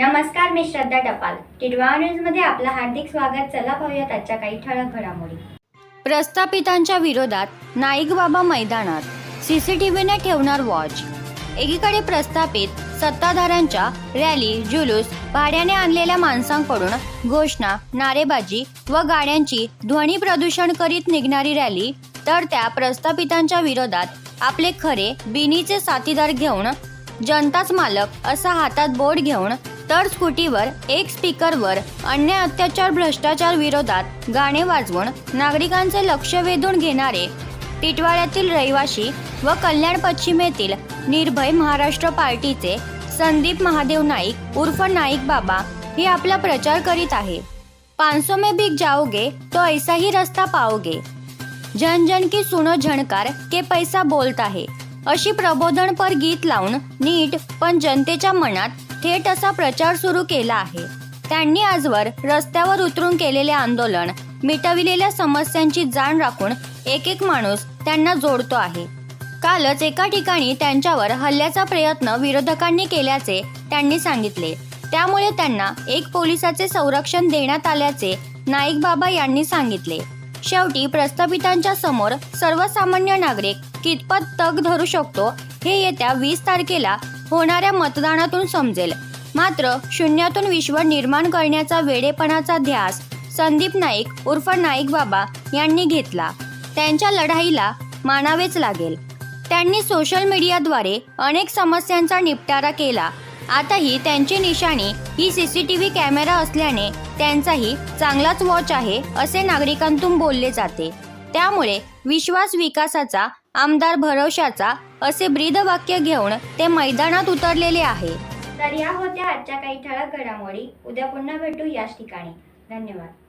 नमस्कार मी श्रद्धा टपाल. टिडवा न्यूजमध्ये आपलं हार्दिक स्वागत. चला पाहूयात आजच्या काही ठळक घडामोडी. प्रस्थापितांच्या विरोधात नाईक बाबा मैदानात सीसीटीव्हीने ठेवणार वॉच. एकीकडे प्रस्थापित सत्ताधाऱ्यांच्या रॅली जुलूस भाड्याने आणलेल्या माणसांकडून घोषणा नारेबाजी व गाड्यांची ध्वनी प्रदूषण करीत निघणारी रॅली तर त्या प्रस्थापितांच्या विरोधात आपले खरे बिनीचे साथीदार घेऊन जनताच मालक असा हातात बोर्ड घेऊन तर स्कूटीवर एक स्पीकरवर अन्य अत्याचार भ्रष्टाचार विरोधात गाणे वाजवून नागरिकांचे लक्ष वेधून घेणारे टिटवाळ्यातील रहिवाशी व कल्याण पश्चिमेतील निर्भय महाराष्ट्र पार्टीचे संदीप महादेव नाईक उर्फ नाईक बाबा हे आपला प्रचार करीत आहे. पानसो में भीग जाओगे तो ऐसा ही रस्ता पाओगे. जन जन की सुनो झणकार के पैसा बोलत आहे. अशी प्रबोधनपर गीत लावून नीट पण जनतेच्या मनात थेट असा प्रचार सुरू केला आहे. त्यांनी आजवर रस्त्यावर उतरून केलेले आंदोलन मिटविलेल्या समस्यांची जाण राखून एक एक माणूस त्यांना जोडतो आहे. कालच एका ठिकाणी त्यांच्यावर हल्ल्याचा प्रयत्न विरोधकांनी केल्याचे त्यांनी सांगितले. त्यामुळे त्यांना एक पोलिसाचे संरक्षण देण्यात आल्याचे नाईक बाबा यांनी सांगितले. शेवटी प्रस्थापितांच्या समोर सर्वसामान्य नागरिक कितपत तग धरू शकतो हे येत्या वीस तारखेला होणाऱ्या मतदानातून समजेल. मात्र शून्यातून विश्व निर्माण करण्याचा वेडेपणाचा ध्यास संदीप नाईक उर्फ नाईक बाबा यांनी घेतला. त्यांच्या लढाईला मानावेच लागेल. त्यांनी सोशल मीडियाद्वारे अनेक समस्यांचा निपटारा केला. आताही त्यांची निशाणी ही सीसीटीव्ही कॅमेरा असल्याने त्यांचाही चांगलाच वॉच आहे असे नागरिकांतून बोलले जाते. त्यामुळे विश्वास विकासाचा आमदार भरवशाचा असे ब्रीदवाक्य घेऊन ते मैदानात उतरलेले आहे. तर या होत्या आजच्या काही ठळक घडामोडी. उद्या पुन्हा भेटू याच ठिकाणी. धन्यवाद.